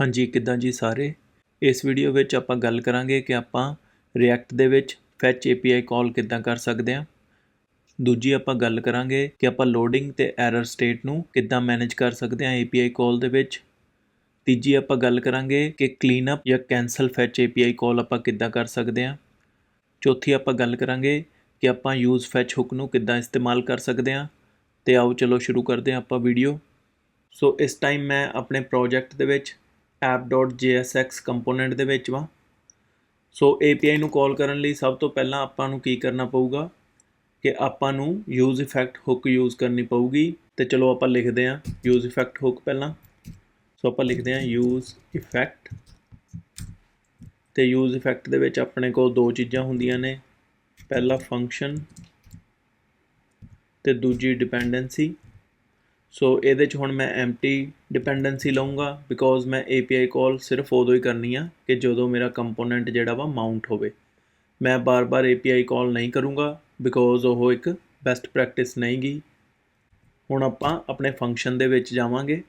ਹਾਂਜੀ, ਕਿੱਦਾਂ ਜੀ ਸਾਰੇ? ਇਸ ਵੀਡੀਓ ਵਿੱਚ ਆਪਾਂ ਗੱਲ ਕਰਾਂਗੇ ਕਿ ਆਪਾਂ ਰਿਐਕਟ ਦੇ ਵਿੱਚ ਫੈਚ API ਕਾਲ ਕਿੱਦਾਂ ਕਰ ਸਕਦੇ ਹਾਂ। ਦੂਜੀ ਆਪਾਂ ਗੱਲ ਕਰਾਂਗੇ ਕਿ ਆਪਾਂ ਲੋਡਿੰਗ ਤੇ ਐਰਰ ਸਟੇਟ ਨੂੰ ਕਿੱਦਾਂ ਮੈਨੇਜ ਕਰ ਸਕਦੇ ਹਾਂ API ਕਾਲ ਦੇ ਵਿੱਚ। ਤੀਜੀ ਆਪਾਂ ਗੱਲ ਕਰਾਂਗੇ ਕਿ ਕਲੀਨ ਅਪ ਜਾਂ ਕੈਨਸਲ ਫੈਚ API ਕਾਲ ਆਪਾਂ ਕਿੱਦਾਂ ਕਰ ਸਕਦੇ ਹਾਂ। ਚੌਥੀ ਆਪਾਂ ਗੱਲ ਕਰਾਂਗੇ ਕਿ ਆਪਾਂ ਯੂਜ਼ ਫੈਚ ਹੁੱਕ ਨੂੰ ਕਿੱਦਾਂ ਇਸਤੇਮਾਲ ਕਰ ਸਕਦੇ ਹਾਂ। ਤੇ ਆਓ ਚਲੋ ਸ਼ੁਰੂ ਕਰਦੇ ਹਾਂ ਆਪਾਂ ਵੀਡੀਓ ਸੋ ਇਸ ਟਾਈਮ ਮੈਂ ਆਪਣੇ ਪ੍ਰੋਜੈਕਟ ਦੇ ਵਿੱਚ app.jsx ਕੰਪੋਨੈਂਟ ਦੇ ਵਿੱਚ ਵਾਂ। ਸੋ API ਨੂੰ ਕਾਲ ਕਰਨ ਲਈ ਸਭ ਤੋਂ ਪਹਿਲਾਂ ਆਪਾਂ ਨੂੰ ਕੀ ਕਰਨਾ ਪਊਗਾ ਕਿ ਆਪਾਂ ਨੂੰ ਯੂਜ਼ ਇਫੈਕਟ ਹੁੱਕ ਯੂਜ਼ ਕਰਨੀ ਪਊਗੀ। ਤੇ ਚਲੋ ਆਪਾਂ ਲਿਖਦੇ ਹਾਂ ਯੂਜ਼ ਇਫੈਕਟ ਹੁੱਕ ਪਹਿਲਾਂ। ਸੋ ਆਪਾਂ ਲਿਖਦੇ ਹਾਂ ਯੂਜ਼ ਇਫੈਕਟ ਤੇ ਯੂਜ਼ ਇਫੈਕਟ ਦੇ ਵਿੱਚ ਆਪਣੇ ਕੋਲ ਦੋ ਚੀਜ਼ਾਂ ਹੁੰਦੀਆਂ ਨੇ। ਪਹਿਲਾ ਫੰਕਸ਼ਨ ਤੇ ਦੂਜੀ ਡਿਪੈਂਡੈਂਸੀ ਸੋ ਇਹਦੇ 'ਚ ਹੁਣ ਮੈਂ ਐਮਟੀ ਡਿਪੈਂਡੈਂਸੀ ਲਵਾਂਗਾ ਬਿਕੋਜ਼ ਮੈਂ API ਕਾਲ ਸਿਰਫ ਉਦੋਂ ਹੀ ਕਰਨੀ ਆ ਕਿ ਜਦੋਂ ਮੇਰਾ ਕੰਪੋਨੈਂਟ ਜਿਹੜਾ ਵਾ ਮਾਊਂਟ ਹੋਵੇ। ਮੈਂ ਬਾਰ-ਬਾਰ API ਕਾਲ ਨਹੀਂ ਕਰੂੰਗਾ ਬਿਕੋਜ਼ ਉਹ ਇੱਕ ਬੈਸਟ ਪ੍ਰੈਕਟਿਸ ਨਹੀਂ ਗੀ। ਹੁਣ ਆਪਾਂ ਆਪਣੇ ਫੰਕਸ਼ਨ ਦੇ ਵਿੱਚ ਜਾਵਾਂਗੇ।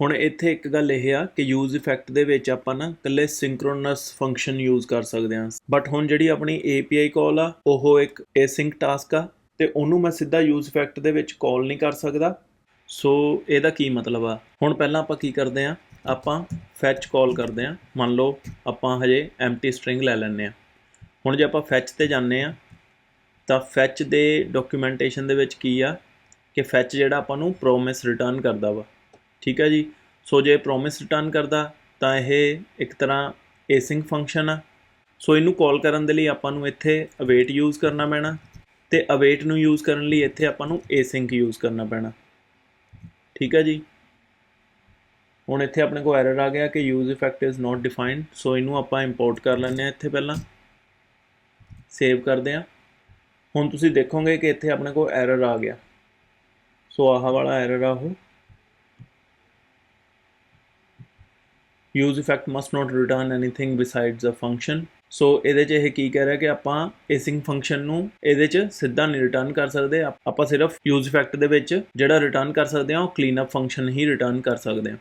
ਹੁਣ ਇੱਥੇ ਇੱਕ ਗੱਲ ਇਹ ਆ ਕਿ ਯੂਜ਼ ਇਫੈਕਟ ਦੇ ਵਿੱਚ ਆਪਾਂ ਨਾ ਇਕੱਲੇ ਸਿੰਕਰੋਨਸ ਫੰਕਸ਼ਨ ਯੂਜ਼ ਕਰ ਸਕਦੇ ਹਾਂ। ਬਟ ਹੁਣ ਜਿਹੜੀ ਆਪਣੀ API ਕਾਲ ਆ, ਉਹ ਇੱਕ ਏਸਿੰਕ ਟਾਸਕ ਆ ਤੇ ਉਹਨੂੰ ਮੈਂ ਸਿੱਧਾ ਯੂਜ਼ ਇਫੈਕਟ ਦੇ ਵਿੱਚ ਕਾਲ ਨਹੀਂ ਕਰ ਸਕਦਾ। ਸੋ ਇਹਦਾ ਕੀ ਮਤਲਬ ਆ? ਹੁਣ ਪਹਿਲਾਂ ਆਪਾਂ ਕੀ ਕਰਦੇ ਆ? ਆਪਾਂ ਫੈਚ ਕਾਲ ਕਰਦੇ ਆ। ਮੰਨ ਲਓ ਆਪਾਂ ਹਜੇ ਐਮਟੀ ਸਟ੍ਰਿੰਗ ਲੈ ਲੈਂਦੇ ਆ। ਹੁਣ ਜੇ ਆਪਾਂ ਫੈਚ ਤੇ ਜਾਂਦੇ ਆ, ਤਾਂ ਫੈਚ ਦੇ ਡਾਕੂਮੈਂਟੇਸ਼ਨ ਦੇ ਵਿੱਚ ਕੀ ਆ? ਕਿ ਫੈਚ ਜਿਹੜਾ ਆਪਾਂ ਨੂੰ ਪ੍ਰੋਮਿਸ ਰਿਟਰਨ ਕਰਦਾ ਵਾ। ਠੀਕ ਹੈ ਜੀ? ਸੋ ਜੇ ਪ੍ਰੋਮਿਸ ਰਿਟਰਨ ਕਰਦਾ, ਤਾਂ ਇਹ ਇੱਕ ਤਰ੍ਹਾਂ ਏਸਿੰਗ ਫੰਕਸ਼ਨ ਆ। ਸੋ ਇਹਨੂੰ ਕਾਲ ਕਰਨ ਦੇ ਲਈ ਆਪਾਂ ਨੂੰ ਇੱਥੇ ਅਵੇਟ ਯੂਜ਼ ਕਰਨਾ ਪੈਣਾ ਤੇ ਅਵੇਟ ਨੂੰ ਯੂਜ਼ ਕਰਨ ਲਈ ਇੱਥੇ ਆਪਾਂ ਨੂੰ ਏਸਿੰਕ ਯੂਜ਼ ਕਰਨਾ ਪੈਣਾ। ਠੀਕ ਹੈ ਜੀ। ਹੁਣ ਇੱਥੇ ਆਪਣੇ ਕੋਲ ਐਰਰ ਆ ਗਿਆ ਕਿ use effect is not defined so ਇਹਨੂੰ ਆਪਾਂ ਇੰਪੋਰਟ ਕਰ ਲੈਂਦੇ ਆ ਇੱਥੇ ਪਹਿਲਾਂ। ਸੇਵ ਕਰਦੇ ਆ ਹੁਣ ਤੁਸੀਂ ਦੇਖੋਗੇ ਕਿ ਇੱਥੇ ਆਪਣੇ ਕੋਲ ਐਰਰ ਆ ਗਿਆ। ਸੋ ਆਹ ਵਾਲਾ ਐਰਰ ਆ ਉਹ। use effect must not return anything besides a function ਸੋ ਇਹਦੇ 'ਚ ਇਹ ਕੀ ਕਹਿ ਰਿਹਾ ਕਿ ਆਪਾਂ ਏਸਿੰਗ ਫੰਕਸ਼ਨ ਨੂੰ ਇਹਦੇ 'ਚ ਸਿੱਧਾ ਨਹੀਂ ਰਿਟਰਨ ਕਰ ਸਕਦੇ। ਆਪਾਂ ਸਿਰਫ ਯੂਜ਼ ਇਫੈਕਟ ਦੇ ਵਿੱਚ ਜਿਹੜਾ ਰਿਟਰਨ ਕਰ ਸਕਦੇ ਹਾਂ, ਉਹ ਕਲੀਨ ਅਪ ਫੰਕਸ਼ਨ ਹੀ ਰਿਟਰਨ ਕਰ ਸਕਦੇ ਹਾਂ।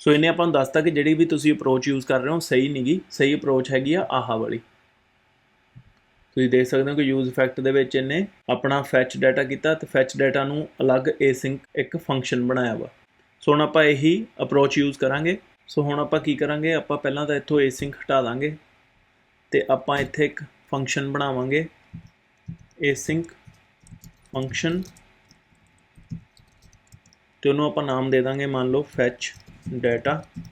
ਸੋ ਇਹਨੇ ਆਪਾਂ ਨੂੰ ਦੱਸਤਾ ਕਿ ਜਿਹੜੀ ਵੀ ਤੁਸੀਂ ਅਪਰੋਚ ਯੂਜ਼ ਕਰ ਰਹੇ ਹੋ, ਸਹੀ ਨਹੀਂਗੀ ਸਹੀ ਅਪਰੋਚ ਹੈਗੀ ਆ ਆਹ ਵਾਲੀ। ਤੁਸੀਂ ਦੇਖ ਸਕਦੇ ਹੋ ਕਿ ਯੂਜ਼ ਇਫੈਕਟ ਦੇ ਵਿੱਚ ਇਹਨੇ ਆਪਣਾ ਫੈਚ ਡਾਟਾ ਕੀਤਾ ਤੇ ਫੈਚ ਡਾਟਾ ਨੂੰ ਅਲੱਗ ਏਸਿੰਕ ਇੱਕ ਫੰਕਸ਼ਨ ਬਣਾਇਆ ਵਾ। ਸੋ ਹੁਣ ਆਪਾਂ ਇਹੀ ਅਪਰੋਚ ਯੂਜ਼ ਕਰਾਂਗੇ। ਸੋ ਹੁਣ ਆਪਾਂ ਕੀ ਕਰਾਂਗੇ? ਆਪਾਂ ਪਹਿਲਾਂ ਤਾਂ ਇੱਥੋਂ ਏਸਿੰਕ ਹਟਾ ਦਾਂਗੇ। ਤੇ ਆਪਾਂ ਇੱਥੇ ਇੱਕ ਫੰਕਸ਼ਨ ਬਣਾਵਾਂਗੇ। ਏਸਿੰਕ ਫੰਕਸ਼ਨ ਤੇ ਉਹਨੂੰ ਆਪਾਂ ਨਾਮ ਦੇ ਦਾਂਗੇ, ਮੰਨ ਲਓ fetch data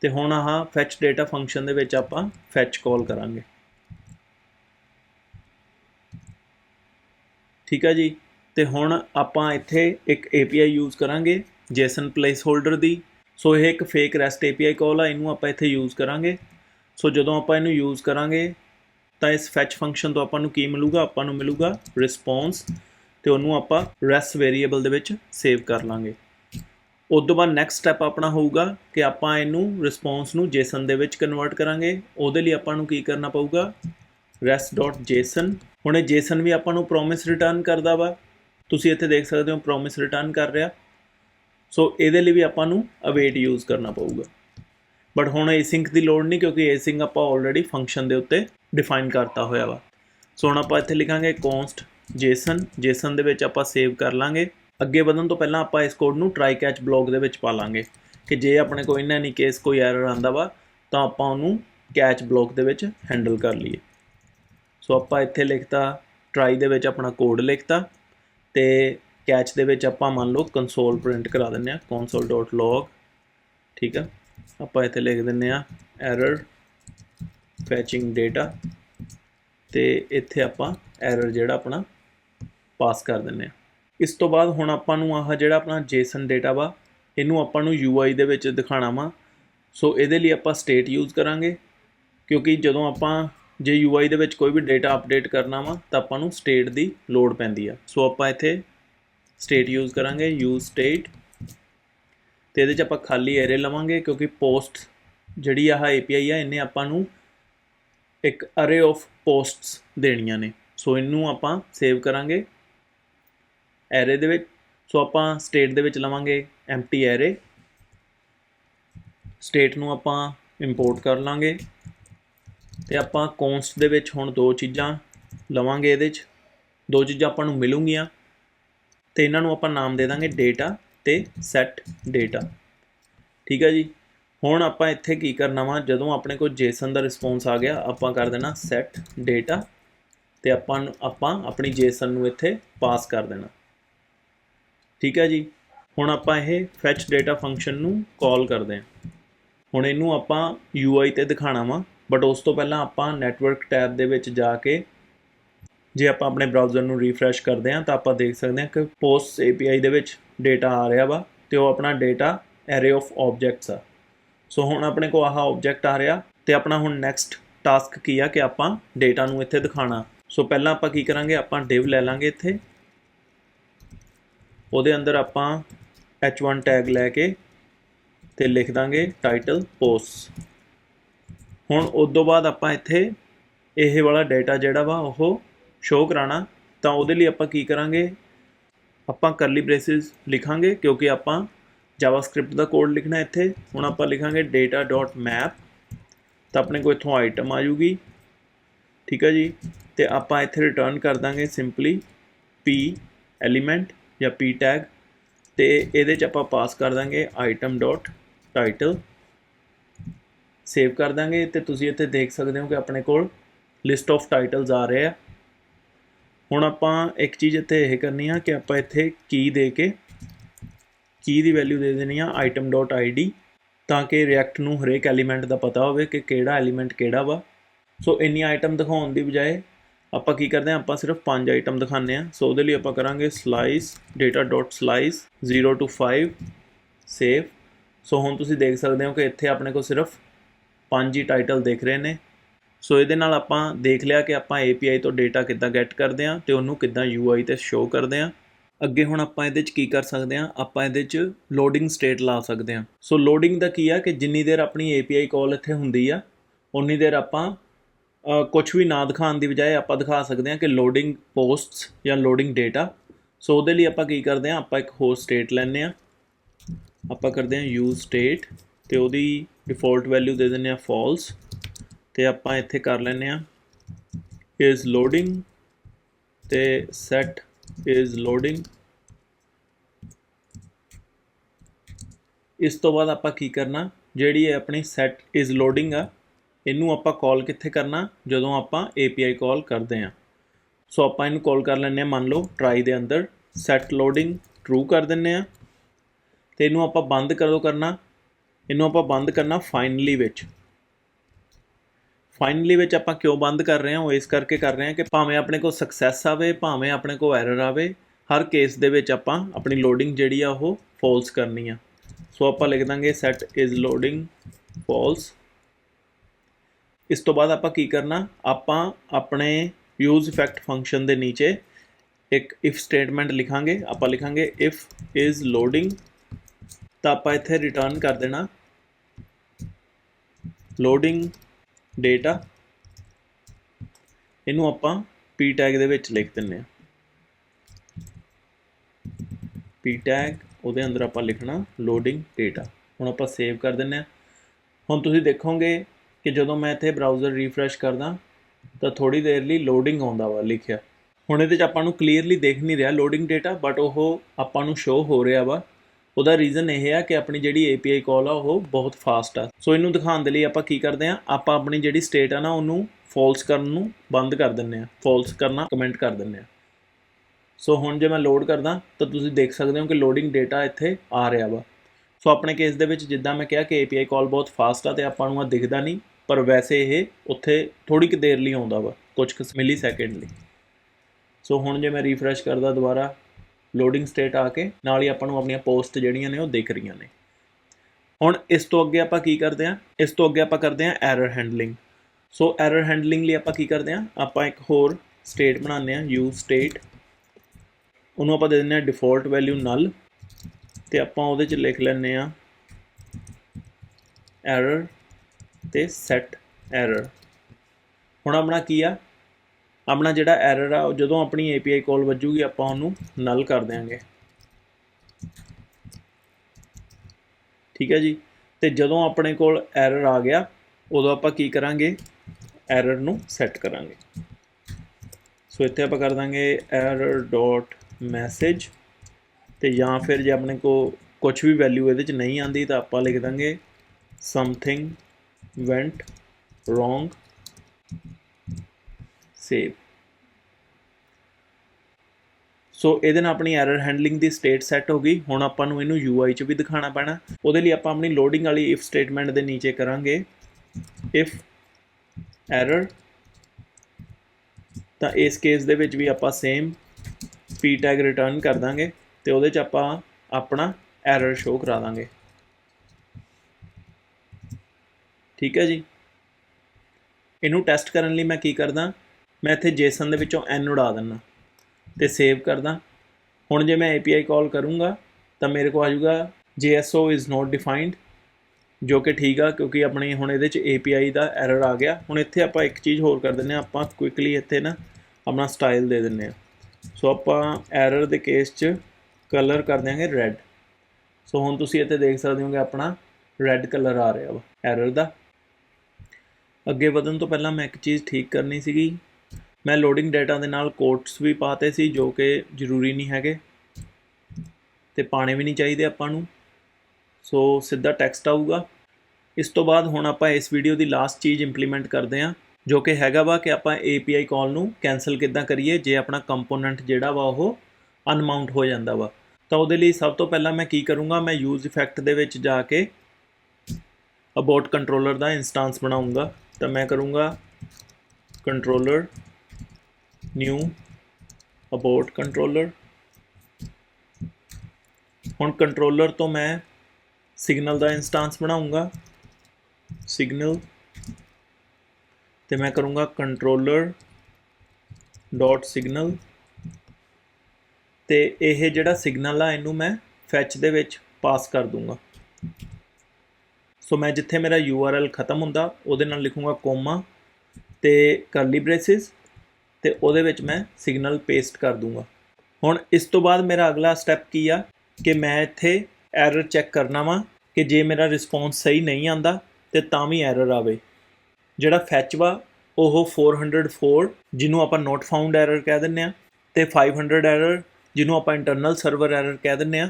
ਤੇ ਹੁਣ ਆਹ fetch data ਫੰਕਸ਼ਨ ਦੇ ਵਿੱਚ ਆਪਾਂ fetch ਕਾਲ ਕਰਾਂਗੇ। ਠੀਕ ਹੈ ਜੀ? ਤੇ ਹੁਣ ਆਪਾਂ ਇੱਥੇ ਇੱਕ API ਯੂਜ਼ ਕਰਾਂਗੇ, JSON placeholder ਦੀ। ਸੋ ਇਹ ਇੱਕ ਫੇਕ REST API ਕਾਲ ਆ, ਇਹਨੂੰ ਆਪਾਂ ਇੱਥੇ ਯੂਜ਼ ਕਰਾਂਗੇ। ਸੋ ਜਦੋਂ ਆਪਾਂ ਇਹਨੂੰ ਯੂਜ਼ ਕਰਾਂਗੇ, ਤਾਂ ਇਸ ਫੈਚ ਫੰਕਸ਼ਨ ਤੋਂ ਆਪਾਂ ਨੂੰ ਕੀ ਮਿਲੂਗਾ? ਆਪਾਂ ਨੂੰ ਮਿਲੂਗਾ ਰਿਸਪੌਂਸ ਤੇ ਉਹਨੂੰ ਆਪਾਂ REST ਵੇਰੀਏਬਲ ਦੇ ਵਿੱਚ ਸੇਵ ਕਰ ਲਾਂਗੇ। ਉਸ ਤੋਂ ਬਾਅਦ ਨੈਕਸਟ ਸਟੈਪ ਆਪਣਾ ਹੋਊਗਾ ਕਿ ਆਪਾਂ ਇਹਨੂੰ ਰਿਸਪੌਂਸ ਨੂੰ JSON ਦੇ ਵਿੱਚ ਕਨਵਰਟ ਕਰਾਂਗੇ। ਉਹਦੇ ਲਈ ਆਪਾਂ ਨੂੰ ਕੀ ਕਰਨਾ ਪਊਗਾ? rest.json ਹੁਣ ਇਹ JSON ਵੀ ਆਪਾਂ ਨੂੰ ਪ੍ਰੋਮਿਸ ਰਿਟਰਨ ਕਰਦਾ ਵਾ। ਤੁਸੀਂ ਇੱਥੇ ਦੇਖ ਸਕਦੇ ਹੋ ਪ੍ਰੋਮਿਸ ਰਿਟਰਨ ਕਰ ਰਿਹਾ। ਸੋ ਇਹਦੇ ਲਈ ਵੀ ਆਪਾਂ ਨੂੰ ਅਵੇਟ ਯੂਜ਼ ਕਰਨਾ ਪਊਗਾ। ਬਟ ਹੁਣ ਏਸਿੰਕ ਦੀ ਲੋੜ ਨਹੀਂ ਕਿਉਂਕਿ ਏਸਿੰਕ ਆਪਾਂ ਆਲਰੇਡੀ ਫੰਕਸ਼ਨ ਦੇ ਉੱਤੇ ਡਿਫਾਈਨ ਕਰਤਾ ਹੋਇਆ ਵਾ। ਸੋ ਹੁਣ ਆਪਾਂ ਇੱਥੇ ਲਿਖਾਂਗੇ const json json ਦੇ ਵਿੱਚ ਆਪਾਂ ਸੇਵ ਕਰ ਲਾਂਗੇ। ਅੱਗੇ ਵਧਣ ਤੋਂ ਪਹਿਲਾਂ ਆਪਾਂ ਇਸ ਕੋਡ ਨੂੰ ਟਰਾਈ ਕੈਚ ਬਲੌਕ ਦੇ ਵਿੱਚ ਪਾ ਲਾਂਗੇ। ਕਿ ਜੇ ਆਪਣੇ ਕੋਲ ਇਹਨਾਂ ਨਹੀਂ ਕੇਸ ਕੋਈ ਐਰਰ ਆਂਦਾ ਵਾ, ਤਾਂ ਆਪਾਂ ਉਹਨੂੰ ਕੈਚ ਬਲੌਕ ਦੇ ਵਿੱਚ ਹੈਂਡਲ ਕਰ ਲਈਏ। ਸੋ ਆਪਾਂ ਇੱਥੇ ਲਿਖਤਾ ਟਰਾਈ ਦੇ ਵਿੱਚ ਆਪਣਾ ਕੋਡ ਲਿਖਤਾ। ਤੇ ਕੈਚ ਦੇ ਵਿੱਚ ਆਪਾਂ ਮੰਨ ਲਓ ਕੰਸੋਲ ਪ੍ਰਿੰਟ ਕਰਾ ਦਿੰਨੇ ਆ console.log ਠੀਕ ਆ? ਆਪਾਂ ਇੱਥੇ ਲਿਖ ਦਿੰਨੇ ਆ ਐਰਰ ਫੈਚਿੰਗ ਡਾਟਾ ਤੇ ਇੱਥੇ ਆਪਾਂ ਐਰਰ ਜਿਹੜਾ ਆਪਣਾ ਪਾਸ ਕਰ ਦਿੰਨੇ ਆ ਇਸ ਤੋਂ ਬਾਅਦ ਹੁਣ ਆਪਾਂ ਨੂੰ ਆਹ ਜਿਹੜਾ ਆਪਣਾ JSON ਡਾਟਾ ਵਾ, ਇਹਨੂੰ ਆਪਾਂ ਨੂੰ UI ਦੇ ਵਿੱਚ ਦਿਖਾਣਾ ਵਾ। ਸੋ ਇਹਦੇ ਲਈ ਆਪਾਂ ਸਟੇਟ ਯੂਜ਼ ਕਰਾਂਗੇ, ਕਿਉਂਕਿ ਜਦੋਂ ਆਪਾਂ ਜੇ UI ਦੇ ਵਿੱਚ ਕੋਈ ਵੀ ਡਾਟਾ ਅਪਡੇਟ ਕਰਨਾ ਵਾ, ਤਾਂ ਆਪਾਂ ਨੂੰ ਸਟੇਟ ਦੀ ਲੋੜ ਪੈਂਦੀ ਆ। ਸੋ ਆਪਾਂ ਇੱਥੇ ਸਟੇਟ ਯੂਜ਼ ਕਰਾਂਗੇ ਯੂਜ਼ ਸਟੇਟ ਤੇ ਇਹਦੇ ਚ ਆਪਾਂ ਖਾਲੀ ਐਰੇ ਲਵਾਂਗੇ ਕਿਉਂਕਿ ਪੋਸਟ ਜਿਹੜੀ ਆਹ API ਆ, ਇਹਨੇ ਆਪਾਂ ਨੂੰ ਇੱਕ ਅਰੇ ਆਫ ਪੋਸਟਸ ਦੇਣੀਆਂ ਨੇ। ਸੋ ਇਹਨੂੰ ਆਪਾਂ ਸੇਵ ਕਰਾਂਗੇ। ਐਰੇ ਦੇ ਵਿੱਚ ਸੋ ਆਪਾਂ ਸਟੇਟ ਦੇ ਵਿੱਚ ਲਵਾਂਗੇ ਐਮਪਟੀ ਐਰੇ ਸਟੇਟ ਨੂੰ ਆਪਾਂ ਇੰਪੋਰਟ ਕਰ ਲਾਂਗੇ। ਤੇ ਆਪਾਂ ਕੌਨਸਟ ਦੇ ਵਿੱਚ ਹੁਣ ਦੋ ਚੀਜ਼ਾਂ ਲਵਾਂਗੇ ਇਹਦੇ 'ਚ। ਦੋ ਚੀਜ਼ਾਂ ਆਪਾਂ ਨੂੰ ਮਿਲੂਗੀਆਂ। ਤੇ ਇਹਨਾਂ ਨੂੰ ਆਪਾਂ ਨਾਮ ਦੇ ਦਾਂਗੇ ਡੇਟਾ ਤੇ ਸੈਟ ਡੇਟਾ ਠੀਕ ਹੈ ਜੀ? ਹੁਣ ਆਪਾਂ ਇੱਥੇ ਕੀ ਕਰਨਾ ਵਾ? ਜਦੋਂ ਆਪਣੇ ਕੋਲ ਜੇਸਨ ਦਾ ਰਿਸਪੌਂਸ ਆ ਗਿਆ, ਆਪਾਂ ਕਰ ਦੇਣਾ ਸੈਟ ਡੇਟਾ ਤੇ ਆਪਾਂ ਆਪਾਂ ਆਪਣੀ ਜੇਸਨ ਨੂੰ ਇੱਥੇ ਪਾਸ ਕਰ ਦੇਣਾ। ਠੀਕ ਹੈ ਜੀ? ਹੁਣ ਆਪਾਂ ਇਹ ਫੈਚ ਡੇਟਾ ਫੰਕਸ਼ਨ ਨੂੰ ਕਾਲ ਕਰਦੇ ਹਾਂ। ਹੁਣ ਇਹਨੂੰ ਆਪਾਂ UI ਤੇ ਦਿਖਾਣਾ ਵਾ ਬਟ ਉਸ ਤੋਂ ਪਹਿਲਾਂ ਆਪਾਂ ਨੈਟਵਰਕ ਟੈਬ ਦੇ ਵਿੱਚ ਜਾ ਕੇ ਜੇ ਆਪਾਂ ਆਪਣੇ ਬ੍ਰਾਊਜ਼ਰ ਨੂੰ ਰੀਫਰੈਸ਼ ਕਰਦੇ ਹਾਂ ਤਾਂ ਆਪਾਂ ਦੇਖ ਸਕਦੇ ਹਾਂ ਕਿ ਪੋਸਟ API ਦੇ ਵਿੱਚ ਡੇਟਾ ਆ ਰਿਹਾ ਵਾ ਤੇ ਉਹ ਆਪਣਾ ਡੇਟਾ ਐਰੇ ਆਫ ਆਬਜੈਕਟਸ ਆ। ਸੋ ਹੁਣ ਆਪਣੇ ਕੋਲ ਆਹ ਆਬਜੈਕਟ ਆ ਰਿਹਾ ਤੇ ਆਪਣਾ ਹੁਣ ਨੈਕਸਟ ਟਾਸਕ ਕੀ ਆ ਕਿ ਆਪਾਂ ਡੇਟਾ ਨੂੰ ਇੱਥੇ ਦਿਖਾਣਾ ਸੋ ਪਹਿਲਾਂ ਆਪਾਂ ਕੀ ਕਰਾਂਗੇ? ਆਪਾਂ ਡਿਵ ਲੈ ਲਾਂਗੇ ਇੱਥੇ। ਉਹਦੇ ਅੰਦਰ ਆਪਾਂ h1 ਟੈਗ ਲੈ ਕੇ ਤੇ ਲਿਖ ਦਾਂਗੇ ਟਾਈਟਲ ਪੋਸਟ ਹੁਣ ਉਸ ਤੋਂ ਬਾਅਦ ਆਪਾਂ ਇੱਥੇ ਇਹ ਵਾਲਾ ਡਾਟਾ ਜਿਹੜਾ ਵਾ ਉਹ ਸ਼ੋਅ ਕਰਾਣਾ ਤਾਂ ਉਹਦੇ ਲਈ ਆਪਾਂ ਕੀ ਕਰਾਂਗੇ? ਆਪਾਂ ਕਰਲੀ ਬ੍ਰੇਸਿਸ ਲਿਖਾਂਗੇ, ਕਿਉਂਕਿ ਆਪਾਂ ਜਾਵਾਸਕ੍ਰਿਪਟ ਦਾ ਕੋਡ ਲਿਖਣਾ ਇੱਥੇ। ਹੁਣ ਆਪਾਂ ਲਿਖਾਂਗੇ data.map ਤਾਂ ਆਪਣੇ ਕੋਲ ਇੱਥੋਂ ਆਈਟਮ ਆ ਜੂਗੀ ਠੀਕ ਹੈ ਜੀ? ਤੇ ਆਪਾਂ ਇੱਥੇ ਰਿਟਰਨ ਕਰ ਦਾਂਗੇ ਸਿੰਪਲੀ p ਐਲੀਮੈਂਟ ਜਾਂ p ਟੈਗ ਤੇ ਇਹਦੇ ਚ ਆਪਾਂ ਪਾਸ ਕਰ ਦਾਂਗੇ item.title ਸੇਵ ਕਰ ਦਾਂਗੇ, ਤੇ ਤੁਸੀਂ ਇੱਥੇ ਦੇਖ ਸਕਦੇ ਹੋ ਕਿ ਆਪਣੇ ਕੋਲ ਲਿਸਟ ਆਫ ਟਾਈਟਲਸ ਆ ਰਹੇ ਆ। ਹੁਣ ਆਪਾਂ ਇੱਕ ਚੀਜ਼ ਇੱਥੇ ਇਹ ਕਰਨੀ ਆ ਕਿ ਆਪਾਂ ਇੱਥੇ ਕੀ ਦੇ ਕੇ ਕੀ ਦੀ ਵੈਲਿਊ ਦੇ ਦੇਣੀ ਆ item.id ਤਾਂ ਕਿ ਰਿਐਕਟ ਨੂੰ ਹਰੇਕ ਐਲੀਮੈਂਟ ਦਾ ਪਤਾ ਹੋਵੇ ਕਿ ਕਿਹੜਾ ਐਲੀਮੈਂਟ ਕਿਹੜਾ ਵਾ। ਸੋ ਇੰਨੀ ਆਈਟਮ ਦਿਖਾਉਣ ਦੀ ਬਜਾਏ ਆਪਾਂ ਕੀ ਕਰਦੇ ਹਾਂ ਆਪਾਂ ਸਿਰਫ ਪੰਜ ਆਈਟਮ ਦਿਖਾਉਂਦੇ ਆ। ਸੋ ਉਹਦੇ ਲਈ ਆਪਾਂ ਕਰਾਂਗੇ slice data.slice 0 to 5 ਸੇਵ ਸੋ ਹੁਣ ਤੁਸੀਂ ਦੇਖ ਸਕਦੇ ਹੋ ਕਿ ਇੱਥੇ ਆਪਣੇ ਕੋਲ ਸਿਰਫ ਪੰਜ ਹੀ ਟਾਈਟਲ ਦਿਖ ਰਹੇ ਨੇ। ਸੋ ਇਹਦੇ ਨਾਲ ਆਪਾਂ ਦੇਖ ਲਿਆ ਕਿ ਆਪਾਂ API ਤੋਂ ਡਾਟਾ ਕਿੱਦਾਂ ਗੈਟ ਕਰਦੇ ਹਾਂ ਤੇ ਉਹਨੂੰ ਕਿੱਦਾਂ UI ਤੇ ਸ਼ੋ ਕਰਦੇ ਹਾਂ। ਅੱਗੇ ਹੁਣ ਆਪਾਂ ਇਹਦੇ 'ਚ ਕੀ ਕਰ ਸਕਦੇ ਹਾਂ? ਆਪਾਂ ਇਹਦੇ 'ਚ ਲੋਡਿੰਗ ਸਟੇਟ ਲਾ ਸਕਦੇ ਹਾਂ। ਸੋ ਲੋਡਿੰਗ ਦਾ ਕੀ ਆ ਕਿ ਜਿੰਨੀ ਦੇਰ ਆਪਣੀ API ਕਾਲ ਇੱਥੇ ਹੁੰਦੀ ਆ ਉਨੀ ਦੇਰ ਆਪਾਂ ਕੁਝ ਵੀ ਨਾ ਦਿਖਾਉਣ ਦੀ ਬਜਾਏ ਆਪਾਂ ਦਿਖਾ ਸਕਦੇ ਹਾਂ ਕਿ ਲੋਡਿੰਗ ਪੋਸਟਸ ਜਾਂ ਲੋਡਿੰਗ ਡਾਟਾ ਸੋ ਉਹਦੇ ਲਈ ਆਪਾਂ ਕੀ ਕਰਦੇ ਹਾਂ? ਆਪਾਂ ਇੱਕ ਹੋਰ ਸਟੇਟ ਲੈਂਦੇ ਹਾਂ। ਆਪਾਂ ਕਰਦੇ ਹਾਂ ਯੂਜ਼ ਸਟੇਟ ਤੇ ਉਹਦੀ ਡਿਫਾਲਟ ਵੈਲਿਊ ਦੇ ਦਿੰਦੇ ਹਾਂ ਫਾਲਸ ਤੇ ਆਪਾਂ ਇੱਥੇ ਕਰ ਲੈਂਦੇ ਹਾਂ। is loading ਤੇ set is loading ਇਸ ਤੋਂ ਬਾਅਦ ਆਪਾਂ ਕੀ ਕਰਨਾ, ਜਿਹੜੀ ਹੈ ਆਪਣੀ set is loading ਆ, ਇਹਨੂੰ ਆਪਾਂ ਕਾਲ ਕਿੱਥੇ ਕਰਨਾ, ਜਦੋਂ ਆਪਾਂ API ਕਾਲ ਕਰਦੇ ਹਾਂ। ਸੋ ਆਪਾਂ ਇਹਨੂੰ ਕਾਲ ਕਰ ਲੈਂਦੇ ਹਾਂ, ਮੰਨ ਲਓ ਟਰਾਈ ਦੇ ਅੰਦਰ set loading true ਕਰ ਦਿੰਨੇ ਆ ਤੇ ਇਹਨੂੰ ਆਪਾਂ ਬੰਦ ਕਦੋਂ ਕਰਨਾ, ਇਹਨੂੰ ਆਪਾਂ ਬੰਦ ਕਰਨਾ ਫਾਈਨਲੀ ਵਿੱਚ। ਫਾਈਨਲੀ ਵਿੱਚ ਆਪਾਂ ਕਿਉਂ ਬੰਦ ਕਰ ਰਹੇ ਹਾਂ, ਉਹ ਇਸ ਕਰਕੇ ਕਰ ਰਹੇ ਹਾਂ ਕਿ ਭਾਵੇਂ ਆਪਣੇ ਕੋਲ ਸਕਸੈਸ ਆਵੇ, ਭਾਵੇਂ ਆਪਣੇ ਕੋਲ ਐਰਰ ਆਵੇ, ਹਰ ਕੇਸ ਦੇ ਵਿੱਚ ਆਪਾਂ ਆਪਣੀ ਲੋਡਿੰਗ ਜਿਹੜੀ ਆ ਉਹ ਫਾਲਸ ਕਰਨੀ ਆ। ਸੋ ਆਪਾਂ ਲਿਖ ਦਾਂਗੇ set is loading false ਇਸ ਤੋਂ ਬਾਅਦ ਆਪਾਂ ਕੀ ਕਰਨਾ, ਆਪਾਂ ਆਪਣੇ use effect ਫੰਕਸ਼ਨ ਦੇ ਨੀਚੇ ਇੱਕ if ਸਟੇਟਮੈਂਟ ਲਿਖਾਂਗੇ। ਆਪਾਂ ਲਿਖਾਂਗੇ if is loading, ਤਾਂ ਆਪਾਂ ਇੱਥੇ ਰਿਟਰਨ ਕਰ ਦੇਣਾ। ਲੋਡਿੰਗ ਡੇਟਾ ਇਹਨੂੰ ਆਪਾਂ p ਟੈਗ ਦੇ ਵਿੱਚ ਲਿਖ ਦਿੰਨੇ ਆ p ਟੈਗ ਉਹਦੇ ਅੰਦਰ ਆਪਾਂ ਲਿਖਣਾ ਲੋਡਿੰਗ ਡੇਟਾ ਹੁਣ ਆਪਾਂ ਸੇਵ ਕਰ ਦਿੰਨੇ ਆ ਹੁਣ ਤੁਸੀਂ ਦੇਖੋਗੇ ਕਿ ਜਦੋਂ ਮੈਂ ਇੱਥੇ ਬਰਾਊਜ਼ਰ ਰੀਫਰੈਸ਼ ਕਰਦਾ, ਤਾਂ ਥੋੜੀ ਦੇਰ ਲਈ ਲੋਡਿੰਗ ਆਉਂਦਾ ਵਾ ਲਿਖਿਆ। ਹੁਣ ਇਹਦੇ ਚ ਆਪਾਂ ਨੂੰ ਕਲੀਅਰਲੀ ਦੇਖ ਨਹੀਂ ਰਿਹਾ ਲੋਡਿੰਗ ਡੇਟਾ ਬਟ ਉਹ ਆਪਾਂ ਨੂੰ ਸ਼ੋ ਹੋ ਰਿਹਾ ਵਾ। ਉਹਦਾ ਰੀਜ਼ਨ ਇਹ ਆ ਕਿ ਆਪਣੀ ਜਿਹੜੀ API ਕਾਲ ਆ, ਉਹ ਬਹੁਤ ਫਾਸਟ ਆ। ਸੋ ਇਹਨੂੰ ਦਿਖਾਉਣ ਦੇ ਲਈ ਆਪਾਂ ਕੀ ਕਰਦੇ ਆ? ਆਪਾਂ ਆਪਣੀ ਜਿਹੜੀ ਸਟੇਟ ਆ ਨਾ, ਉਹਨੂੰ ਫਾਲਸ ਕਰਨ ਨੂੰ ਬੰਦ ਕਰ ਦਿੰਨੇ ਆ। ਫਾਲਸ ਕਰਨਾ ਕਮੈਂਟ ਕਰ ਦਿੰਨੇ ਆ। ਸੋ ਹੁਣ ਜੇ ਮੈਂ ਲੋਡ ਕਰਦਾ, ਤਾਂ ਤੁਸੀਂ ਦੇਖ ਸਕਦੇ ਹੋ ਕਿ ਲੋਡਿੰਗ ਡੇਟਾ ਇੱਥੇ ਆ ਰਿਹਾ ਵਾ। ਸੋ ਆਪਣੇ ਕੇਸ ਦੇ ਵਿੱਚ ਜਿੱਦਾਂ ਮੈਂ ਕਿਹਾ ਕਿ API ਕਾਲ ਬਹੁਤ ਫਾਸਟ ਆ ਤੇ ਆਪਾਂ ਨੂੰ ਆ ਦਿਖਦਾ ਨਹੀਂ, ਪਰ ਵੈਸੇ ਇਹ ਉੱਥੇ ਥੋੜੀ ਕਿ ਦੇਰ ਲਈ ਆਉਂਦਾ ਵਾ ਕੁਝ ਕੁ ਮਿਲੀ ਸੈਕਿੰਡ ਲਈ। ਸੋ ਹੁਣ ਜੇ ਮੈਂ ਰੀਫਰੈਸ਼ ਕਰਦਾ ਦੁਬਾਰਾ ਲੋਡਿੰਗ ਸਟੇਟ ਆ ਕੇ ਨਾਲ ਹੀ ਆਪਾਂ ਨੂੰ ਆਪਣੀਆਂ ਪੋਸਟ ਜਿਹੜੀਆਂ ਨੇ ਉਹ ਦਿਖ ਰਹੀਆਂ ਨੇ। ਹੁਣ ਇਸ ਤੋਂ ਅੱਗੇ ਆਪਾਂ ਕੀ ਕਰਦੇ ਹਾਂ? ਇਸ ਤੋਂ ਅੱਗੇ ਆਪਾਂ ਕਰਦੇ ਹਾਂ error handling so error handling ਲਈ ਆਪਾਂ ਕੀ ਕਰਦੇ ਹਾਂ? ਆਪਾਂ ਇੱਕ ਹੋਰ ਸਟੇਟ ਬਣਾਉਂਦੇ ਹਾਂ ਯੂਜ਼ ਸਟੇਟ ਉਹਨੂੰ ਆਪਾਂ ਦੇ ਦਿੰਦੇ ਹਾਂ ਡਿਫਾਲਟ ਵੈਲਿਊ ਨਲ ਤੇ ਆਪਾਂ ਉਹਦੇ ਚ ਲਿਖ ਲੈਂਦੇ ਹਾਂ ਐਰਰ ਤੇ ਸੈਟ ਐਰਰ ਹੁਣ ਆਪਣਾ ਕੀ ਆ? ਆਪਣਾ ਜਿਹੜਾ ਐਰਰ ਆ, ਉਹ ਜਦੋਂ ਆਪਣੀ API ਕਾਲ ਵੱਜੂਗੀ, ਆਪਾਂ ਉਹਨੂੰ ਨਲ ਕਰ ਦਿਆਂਗੇ। ਠੀਕ ਹੈ ਜੀ? ਤੇ ਜਦੋਂ ਆਪਣੇ ਕੋਲ ਐਰਰ ਆ ਗਿਆ, ਉਦੋਂ ਆਪਾਂ ਕੀ ਕਰਾਂਗੇ? ਐਰਰ ਨੂੰ ਸੈੱਟ ਕਰਾਂਗੇ। ਸੋ ਇੱਥੇ ਆਪਾਂ ਕਰ ਦਾਂਗੇ ਐਰਰ ਡਾਟ ਮੈਸੇਜ ਤੇ ਜਾਂ ਫਿਰ ਜੇ ਆਪਣੇ ਕੋ ਕੁਝ ਵੀ ਵੈਲਿਊ ਇਹਦੇ ਚ ਨਹੀਂ ਆਂਦੀ, ਤਾਂ ਆਪਾਂ ਲਿਖ ਦਾਂਗੇ something went wrong save so ਇਹਦੇ ਨਾਲ ਆਪਣੀ ਐਰਰ ਹੈਂਡਲਿੰਗ ਦੀ ਸਟੇਟ ਸੈੱਟ ਹੋ ਗਈ। ਹੁਣ ਆਪਾਂ ਨੂੰ ਇਹਨੂੰ UI 'ਚ ਵੀ ਦਿਖਾਉਣਾ ਪੈਣਾ। ਉਹਦੇ ਲਈ ਆਪਾਂ ਆਪਣੀ ਲੋਡਿੰਗ ਵਾਲੀ ਇਫ ਸਟੇਟਮੈਂਟ ਦੇ ਨੀਚੇ ਕਰਾਂਗੇ। ਇਫ error, ਤਾਂ ਇਸ ਕੇਸ ਦੇ ਵਿੱਚ ਵੀ ਆਪਾਂ ਸੇਮ p ਟੈਗ ਰਿਟਰਨ ਕਰ ਦਾਂਗੇ ਤੇ ਉਹਦੇ 'ਚ ਆਪਾਂ ਆਪਣਾ ਐਰਰ ਸ਼ੋ ਕਰਾ ਦਾਂਗੇ। ਠੀਕ ਹੈ ਜੀ? ਇਹਨੂੰ ਟੈਸਟ ਕਰਨ ਲਈ ਮੈਂ ਕੀ ਕਰਦਾ? ਮੈਂ ਇੱਥੇ ਜੇਸਨ ਦੇ ਵਿੱਚੋਂ n ਉਡਾ ਦਿੰਦਾ ਤੇ ਸੇਵ ਕਰਦਾ। ਹੁਣ ਜੇ ਮੈਂ API ਕਾਲ ਕਰੂੰਗਾ, ਤਾਂ ਮੇਰੇ ਕੋਲ ਆ ਜਾਊਗਾ JSO is not defined, ਜੋ ਕਿ ਠੀਕ ਆ, ਕਿਉਂਕਿ ਆਪਣੇ ਹੁਣ ਇਹਦੇ ਚ API ਦਾ ਐਰਰ ਆ ਗਿਆ। ਹੁਣ ਇੱਥੇ ਆਪਾਂ ਇੱਕ ਚੀਜ਼ ਹੋਰ ਕਰ ਦਿੰਨੇ ਆ ਆਪਾਂ ਕੁਇਕਲੀ ਇੱਥੇ ਨਾ ਆਪਣਾ ਸਟਾਈਲ ਦੇ ਦਿੰਨੇ ਆ ਸੋ ਆਪਾਂ ਐਰਰ ਦੇ ਕੇਸ 'ਚ ਕਲਰ ਕਰ ਦਿਆਂਗੇ ਰੈੱਡ ਸੋ ਹੁਣ ਤੁਸੀਂ ਇੱਥੇ ਦੇਖ ਸਕਦੇ ਹੋ ਕਿ ਆਪਣਾ ਰੈੱਡ ਕਲਰ ਆ ਰਿਹਾ ਵਾ ਐਰਰ ਦਾ। ਅੱਗੇ ਵਧਣ ਤੋਂ ਪਹਿਲਾਂ ਮੈਂ ਇੱਕ ਚੀਜ਼ ਠੀਕ ਕਰਨੀ ਸੀਗੀ। ਮੈਂ ਲੋਡਿੰਗ ਡਾਟਾ ਦੇ ਨਾਲ ਕੋਟਸ ਵੀ ਪਾਤੇ ਸੀ ਜੋ ਕਿ ਜ਼ਰੂਰੀ ਨਹੀਂ ਹੈਗੇ ਤੇ ਪਾਣੇ ਵੀ ਨਹੀਂ ਚਾਹੀਦੇ ਆਪਾਂ ਨੂੰ। ਸੋ ਸਿੱਧਾ ਟੈਕਸਟ ਆਊਗਾ। ਇਸ ਤੋਂ ਬਾਅਦ ਹੁਣ ਆਪਾਂ ਇਸ ਵੀਡੀਓ ਦੀ ਲਾਸਟ ਚੀਜ਼ ਇੰਪਲੀਮੈਂਟ ਕਰਦੇ ਹਾਂ, ਜੋ ਕਿ ਹੈਗਾ ਵਾ ਕਿ ਆਪਾਂ API ਕਾਲ ਨੂੰ ਕੈਨਸਲ ਕਿੱਦਾਂ ਕਰੀਏ, ਜੇ ਆਪਣਾ ਕੰਪੋਨੈਂਟ ਜਿਹੜਾ ਵਾ ਉਹ ਅਨਮਾਊਂਟ ਹੋ ਜਾਂਦਾ ਵਾ। ਤਾਂ ਉਹਦੇ ਲਈ ਸਭ ਤੋਂ ਪਹਿਲਾਂ ਮੈਂ ਕੀ ਕਰੂੰਗਾ, ਮੈਂ ਯੂਜ਼ ਇਫੈਕਟ ਦੇ ਵਿੱਚ ਜਾ ਕੇ ਅਬੋਟ ਕੰਟਰੋਲਰ ਦਾ ਇਨਸਟੈਂਸ ਬਣਾਉਂਗਾ। ਤਾਂ ਮੈਂ ਕਰੂੰਗਾ ਕੰਟਰੋਲਰ ਨਿਊ ਅਬਾਊਟ ਕੰਟਰੋਲਰ ਹੁਣ ਕੰਟਰੋਲਰ ਤੋਂ ਮੈਂ ਸਿਗਨਲ ਦਾ ਇਨਸਟੈਂਸ ਬਣਾਉਂਗਾ। ਸਿਗਨਲ ਤੇ ਮੈਂ ਕਰੂੰਗਾ ਕੰਟਰੋਲਰ ਡਾਟ ਸਿਗਨਲ ਤੇ ਇਹ ਜਿਹੜਾ ਸਿਗਨਲ ਆ, ਇਹਨੂੰ ਮੈਂ ਫੈਚ ਦੇ ਵਿੱਚ ਪਾਸ ਕਰ ਦੂੰਗਾ। ਸੋ ਮੈਂ ਜਿੱਥੇ ਮੇਰਾ URL ਖਤਮ ਹੁੰਦਾ, ਉਹਦੇ ਨਾਲ ਲਿਖੂੰਗਾ ਕੋਮਾ ਤੇ ਕਰਲੀ ਬ੍ਰੇਸਿਸ ਤੇ ਉਹਦੇ ਵਿੱਚ ਮੈਂ ਸਿਗਨਲ ਪੇਸਟ ਕਰ ਦੂੰਗਾ। ਹੁਣ ਇਸ ਤੋਂ ਬਾਅਦ ਮੇਰਾ ਅਗਲਾ ਸਟੈਪ ਕੀ ਆ? ਕਿ ਮੈਂ ਇੱਥੇ ਐਰਰ ਚੈੱਕ ਕਰਨਾ ਵਾ ਕਿ ਜੇ ਮੇਰਾ ਰਿਸਪੌਂਸ ਸਹੀ ਨਹੀਂ ਆਂਦਾ, ਤੇ ਤਾਂ ਵੀ ਐਰਰ ਆਵੇ। ਜਿਹੜਾ ਫੈਚ ਵਾ, ਉਹ 404 ਜਿਹਨੂੰ ਆਪਾਂ ਨੋਟ ਫਾਊਂਡ ਐਰਰ ਕਹਿ ਦਿੰਨੇ ਆ, ਤੇ 500 ਐਰਰ ਜਿਹਨੂੰ ਆਪਾਂ ਇੰਟਰਨਲ ਸਰਵਰ ਐਰਰ ਕਹਿ ਦਿੰਨੇ ਆ,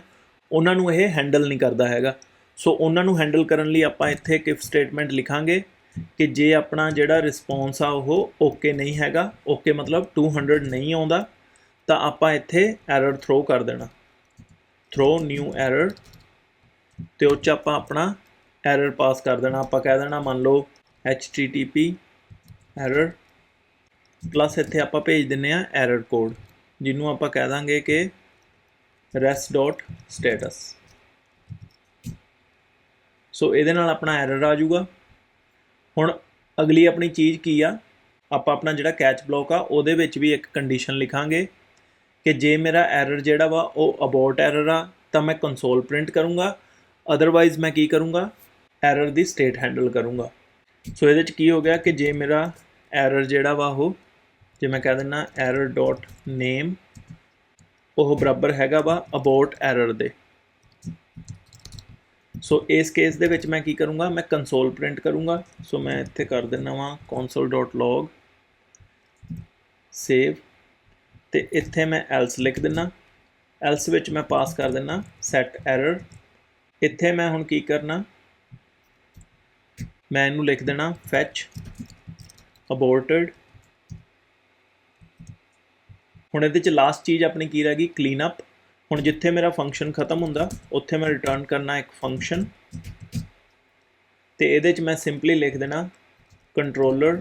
ਉਹਨਾਂ ਨੂੰ ਇਹ ਹੈਂਡਲ ਨਹੀਂ ਕਰਦਾ ਹੈਗਾ। ਸੋ ਉਹਨਾਂ ਨੂੰ ਹੈਂਡਲ ਕਰਨ ਲਈ ਆਪਾਂ ਇੱਥੇ ਇੱਕ ਇਫ ਸਟੇਟਮੈਂਟ ਲਿਖਾਂਗੇ। ਕਿ ਜੇ ਆਪਣਾ ਜਿਹੜਾ ਰਿਸਪੌਂਸ ਆ ਉਹ ਓਕੇ ਨਹੀਂ ਹੈਗਾ ਓਕੇ ਮਤਲਬ 200 ਨਹੀਂ ਆਉਂਦਾ, ਤਾਂ ਆਪਾਂ ਇੱਥੇ ਐਰਰ ਥਰੋ ਕਰ ਦੇਣਾ। ਥਰੋ ਨਿਊ ਐਰਰ ਤੇ ਉਹ 'ਚ ਆਪਾਂ ਆਪਣਾ ਐਰਰ ਪਾਸ ਕਰ ਦੇਣਾ। ਆਪਾਂ ਕਹਿ ਦੇਣਾ ਮੰਨ ਲਓ http ਐਰਰ ਪਲੱਸ ਇੱਥੇ ਆਪਾਂ ਭੇਜ ਦਿੰਨੇ ਆ ਐਰਰ ਕੋਡ ਜਿਹਨੂੰ ਆਪਾਂ ਕਹਿ ਦਾਂਗੇ ਕਿ res.status ਸੋ ਇਹਦੇ ਨਾਲ ਆਪਣਾ ਐਰਰ ਆ ਜਾਊਗਾ। ਹੁਣ ਅਗਲੀ ਆਪਣੀ ਚੀਜ਼ ਕੀ ਆ? ਆਪਾਂ ਆਪਣਾ ਜਿਹੜਾ ਕੈਚ ਬਲੌਕ ਆ, ਉਹਦੇ ਵਿੱਚ ਵੀ ਇੱਕ ਕੰਡੀਸ਼ਨ ਲਿਖਾਂਗੇ ਕਿ ਜੇ ਮੇਰਾ ਐਰਰ ਜਿਹੜਾ ਵਾ, ਉਹ ਅਬਾਊਟ ਐਰਰ ਆ, ਤਾਂ ਮੈਂ ਕੰਸੋਲ ਪ੍ਰਿੰਟ ਕਰੂੰਗਾ ਅਦਰਵਾਈਜ਼ ਮੈਂ ਕੀ ਕਰੂੰਗਾ? ਐਰਰ ਦੀ ਸਟੇਟ ਹੈਂਡਲ ਕਰੂੰਗਾ। ਸੋ ਇਹਦੇ ਚ ਕੀ ਹੋ ਗਿਆ ਕਿ ਜੇ ਮੇਰਾ ਐਰਰ ਜਿਹੜਾ ਵਾ, ਉਹ ਜੇ ਮੈਂ ਕਹਿ ਦਿੰਨਾ ਐਰਰ ਡਾਟ ਨੇਮ ਉਹ ਬਰਾਬਰ ਹੈਗਾ ਵਾ ਅਬਾਊਟ ਐਰਰ ਦੇ। ਸੋ ਇਸ ਕੇਸ ਦੇ ਵਿੱਚ ਮੈਂ ਕੀ ਕਰੂੰਗਾ? ਮੈਂ ਕੰਸੋਲ ਪ੍ਰਿੰਟ ਕਰੂੰਗਾ। ਸੋ ਮੈਂ ਇੱਥੇ ਕਰ ਦਿੰਨਾ ਵਾਂ console.log ਸੇਵ ਤੇ ਇੱਥੇ ਮੈਂ else ਲਿਖ ਦਿੰਨਾ else ਵਿੱਚ ਮੈਂ ਪਾਸ ਕਰ ਦਿੰਨਾ set error ਇੱਥੇ ਮੈਂ ਹੁਣ ਕੀ ਕਰਨਾ? ਮੈਂ ਇਹਨੂੰ ਲਿਖ ਦੇਣਾ, fetch aborted ਹੁਣ ਇਹਦੇ ਚ ਲਾਸਟ ਚੀਜ਼ ਆਪਣੀ ਕੀ ਰਹਿ ਗਈ? ਕਲੀਨ ਅਪ ਹੁਣ ਜਿੱਥੇ ਮੇਰਾ ਫੰਕਸ਼ਨ ਖਤਮ ਹੁੰਦਾ, ਉੱਥੇ ਮੈਂ ਰਿਟਰਨ ਕਰਨਾ ਇੱਕ ਫੰਕਸ਼ਨ ਤੇ ਇਹਦੇ ਚ ਮੈਂ ਸਿੰਪਲੀ ਲਿਖ ਦੇਣਾ ਕੰਟਰੋਲਰ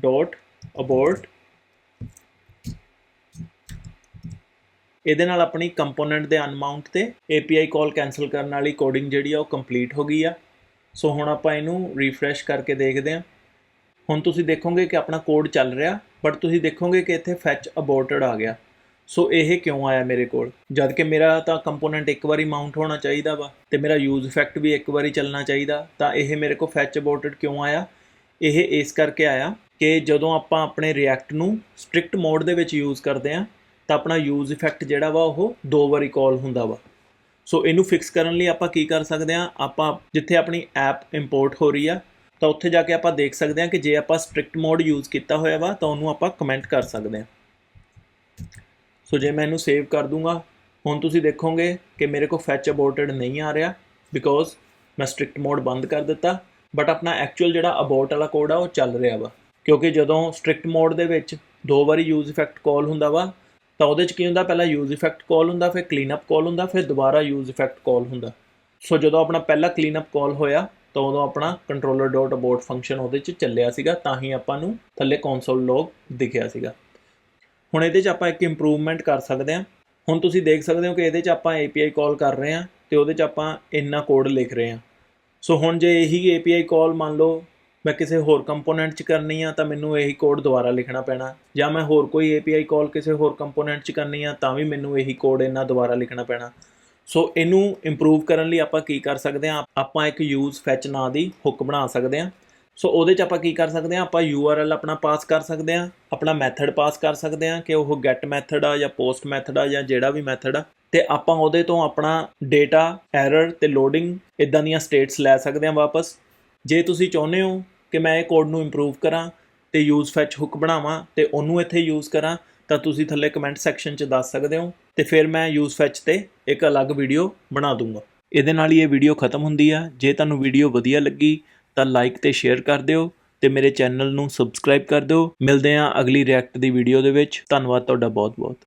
ਡਾਟ abort ਇਹਦੇ ਨਾਲ ਆਪਣੀ ਕੰਪੋਨੈਂਟ ਦੇ ਅਨਮਾਊਂਟ ਤੇ API ਕਾਲ ਕੈਨਸਲ ਕਰਨ ਵਾਲੀ ਕੋਡਿੰਗ ਜਿਹੜੀ ਆ ਉਹ ਕੰਪਲੀਟ ਹੋ ਗਈ ਆ। ਸੋ ਹੁਣ ਆਪਾਂ ਇਹਨੂੰ ਰੀਫਰੈਸ਼ ਕਰਕੇ ਦੇਖਦੇ ਹਾਂ। ਹੁਣ ਤੁਸੀਂ ਦੇਖੋਗੇ ਕਿ ਆਪਣਾ ਕੋਡ ਚੱਲ ਰਿਹਾ ਬਟ ਤੁਸੀਂ ਦੇਖੋਗੇ ਕਿ ਇੱਥੇ ਫੈਚ ਅਬੋਰਟਡ ਆ ਗਿਆ। ਸੋ ਇਹ ਕਿਉਂ ਆਇਆ ਮੇਰੇ ਕੋਲ? ਜਦ ਕਿ ਮੇਰਾ ਤਾਂ ਕੰਪੋਨੈਂਟ ਇੱਕ ਵਾਰੀ ਮਾਊਂਟ ਹੋਣਾ ਚਾਹੀਦਾ ਵਾ ਤੇ ਮੇਰਾ ਯੂਜ਼ ਇਫੈਕਟ ਵੀ ਇੱਕ ਵਾਰੀ ਚੱਲਣਾ ਚਾਹੀਦਾ, ਤਾਂ ਇਹ ਮੇਰੇ ਕੋਲ ਫੈਚ ਅਬੋਰਟਡ ਕਿਉਂ ਆਇਆ? ਇਹ ਇਸ ਕਰਕੇ ਆਇਆ ਕਿ ਜਦੋਂ ਆਪਾਂ ਆਪਣੇ ਰਿਐਕਟ ਨੂੰ ਸਟ੍ਰਿਕਟ ਮੋਡ ਦੇ ਵਿੱਚ ਯੂਜ਼ ਕਰਦੇ ਆ ਤਾਂ ਆਪਣਾ ਯੂਜ਼ ਇਫੈਕਟ ਜਿਹੜਾ ਵਾ ਉਹ ਦੋ ਵਾਰੀ ਕਾਲ ਹੁੰਦਾ ਵਾ। ਸੋ ਇਹਨੂੰ ਫਿਕਸ ਕਰਨ ਲਈ ਆਪਾਂ ਕੀ ਕਰ ਸਕਦੇ ਹਾਂ? ਆਪਾਂ ਜਿੱਥੇ ਆਪਣੀ ਐਪ ਇੰਪੋਰਟ ਹੋ ਰਹੀ ਆ, ਤਾਂ ਉੱਥੇ ਜਾ ਕੇ ਆਪਾਂ ਦੇਖ ਸਕਦੇ ਹਾਂ ਕਿ ਜੇ ਆਪਾਂ ਸਟ੍ਰਿਕਟ ਮੋਡ ਯੂਜ਼ ਕੀਤਾ ਹੋਇਆ ਵਾ, ਤਾਂ ਉਹਨੂੰ ਆਪਾਂ ਕਮੈਂਟ ਕਰ ਸਕਦੇ ਹਾਂ। ਸੋ ਜੇ ਮੈਂ ਇਹਨੂੰ ਸੇਵ ਕਰ ਦੂੰਗਾ, ਹੁਣ ਤੁਸੀਂ ਦੇਖੋਗੇ ਕਿ ਮੇਰੇ ਕੋਲ ਫੈਚ ਅਬੋਰਟਡ ਨਹੀਂ ਆ ਰਿਹਾ ਬਿਕੋਜ਼ ਮੈਂ ਸਟ੍ਰਿਕਟ ਮੋਡ ਬੰਦ ਕਰ ਦਿੱਤਾ ਬਟ ਆਪਣਾ ਐਕਚੁਅਲ ਜਿਹੜਾ ਅਬੋਰਟ ਵਾਲਾ ਕੋਡ ਆ, ਉਹ ਚੱਲ ਰਿਹਾ ਵਾ। ਕਿਉਂਕਿ ਜਦੋਂ ਸਟ੍ਰਿਕਟ ਮੋਡ ਦੇ ਵਿੱਚ ਦੋ ਵਾਰੀ ਯੂਜ਼ ਇਫੈਕਟ ਕਾਲ ਹੁੰਦਾ ਵਾ, ਤਾਂ ਉਹਦੇ ਚ ਕੀ ਹੁੰਦਾ? ਪਹਿਲਾਂ ਯੂਜ਼ ਇਫੈਕਟ ਕਾਲ ਹੁੰਦਾ, ਫਿਰ ਕਲੀਨ ਅਪ ਕਾਲ ਹੁੰਦਾ, ਫਿਰ ਦੁਬਾਰਾ ਯੂਜ਼ ਇਫੈਕਟ ਕਾਲ ਹੁੰਦਾ। ਸੋ ਜਦੋਂ ਆਪਣਾ ਪਹਿਲਾ ਕਲੀਨ ਅਪ ਕਾਲ ਹੋਇਆ, ਤਾਂ ਉਦੋਂ ਆਪਣਾ controller.abort ਫੰਕਸ਼ਨ ਉਹਦੇ ਚ ਚੱਲਿਆ ਸੀਗਾ, ਤਾਂ ਹੀ ਆਪਾਂ ਨੂੰ ਥੱਲੇ console log ਦਿਖਿਆ ਸੀਗਾ। ਹੁਣ ਇਹਦੇ 'ਚ ਆਪਾਂ ਇੱਕ ਇੰਪਰੂਵਮੈਂਟ ਕਰ ਸਕਦੇ ਹਾਂ। ਹੁਣ ਤੁਸੀਂ ਦੇਖ ਸਕਦੇ ਹੋ ਕਿ ਇਹਦੇ 'ਚ ਆਪਾਂ API ਕਾਲ ਕਰ ਰਹੇ ਹਾਂ ਤੇ ਉਹਦੇ 'ਚ ਆਪਾਂ ਇੰਨਾ ਕੋਡ ਲਿਖ ਰਹੇ ਹਾਂ। ਸੋ ਹੁਣ ਜੇ ਇਹੀ API ਕਾਲ ਮੰਨ ਲਓ, ਮੈਂ ਕਿਸੇ ਹੋਰ ਕੰਪੋਨੈਂਟ 'ਚ ਕਰਨੀ ਆ ਤਾਂ ਮੈਨੂੰ ਇਹੀ ਕੋਡ ਦੁਬਾਰਾ ਲਿਖਣਾ ਪੈਣਾ। ਜਾਂ ਮੈਂ ਹੋਰ ਕੋਈ API ਕਾਲ ਕਿਸੇ ਹੋਰ ਕੰਪੋਨੈਂਟ 'ਚ ਕਰਨੀ ਆ ਤਾਂ ਵੀ ਮੈਨੂੰ ਇਹੀ ਕੋਡ ਇੰਨਾ ਦੁਬਾਰਾ ਲਿਖਣਾ ਪੈਣਾ। ਸੋ ਇਹਨੂੰ ਇੰਪਰੂਵ ਕਰਨ ਲਈ ਆਪਾਂ ਕੀ ਕਰ ਸਕਦੇ ਹਾਂ? ਆਪਾਂ ਇੱਕ ਯੂਜ਼ ਫੈਚ ਨਾਂ ਦੀ ਹੁੱਕ ਬਣਾ ਸਕਦੇ ਹਾਂ। ਸੋ ਉਹਦੇ 'ਚ ਆਪਾਂ ਕੀ ਕਰ ਸਕਦੇ ਹਾਂ? ਆਪਾਂ URL ਆਪਣਾ ਪਾਸ ਕਰ ਸਕਦੇ ਹਾਂ। ਆਪਣਾ ਮੈਥਡ ਪਾਸ ਕਰ ਸਕਦੇ ਹਾਂ ਕਿ ਉਹ get ਮੈਥਡ ਆ ਜਾਂ ਪੋਸਟ ਮੈਥਡ ਆ ਜਾਂ ਜਿਹੜਾ ਵੀ ਮੈਥਡ ਆ। ਤੇ ਆਪਾਂ ਉਹਦੇ ਤੋਂ ਆਪਣਾ ਡੇਟਾ ਐਰਰ ਤੇ ਲੋਡਿੰਗ ਇਦਾਂ ਦੀਆਂ ਸਟੇਟਸ ਲੈ ਸਕਦੇ ਹਾਂ ਵਾਪਸ। ਜੇ ਤੁਸੀਂ ਚਾਹੁੰਦੇ ਹੋ ਕਿ ਮੈਂ ਇਹ ਕੋਡ ਨੂੰ ਇੰਪਰੂਵ ਕਰਾਂ ਤੇ ਯੂਜ਼ ਫੈਚ ਹੁੱਕ ਬਣਾਵਾਂ ਤੇ ਉਹਨੂੰ ਇੱਥੇ ਯੂਜ਼ ਕਰਾਂ, ਤਾਂ ਤੁਸੀਂ ਥੱਲੇ ਕਮੈਂਟ ਸੈਕਸ਼ਨ 'ਚ ਦੱਸ ਸਕਦੇ ਹੋ ਤੇ ਫਿਰ ਮੈਂ ਯੂਜ਼ ਫੈਚ ਤੇ ਇੱਕ ਅਲੱਗ ਵੀਡੀਓ ਬਣਾ ਦੂੰਗਾ। ਇਹਦੇ ਨਾਲ ਹੀ ਇਹ ਵੀਡੀਓ ਖਤਮ ਹੁੰਦੀ ਆ। ਜੇ ਤੁਹਾਨੂੰ ਵੀਡੀਓ ਵਧੀਆ ਲੱਗੀ ਤਾਂ ਲਾਈਕ ਅਤੇ ਸ਼ੇਅਰ ਕਰ ਦਿਓ ਅਤੇ ਮੇਰੇ ਚੈਨਲ ਨੂੰ ਸਬਸਕ੍ਰਾਈਬ ਕਰ ਦਿਓ। ਮਿਲਦੇ ਹਾਂ ਅਗਲੀ ਰਿਐਕਟ ਦੀ ਵੀਡੀਓ ਦੇ ਵਿੱਚ। ਧੰਨਵਾਦ ਤੁਹਾਡਾ ਬਹੁਤ ਬਹੁਤ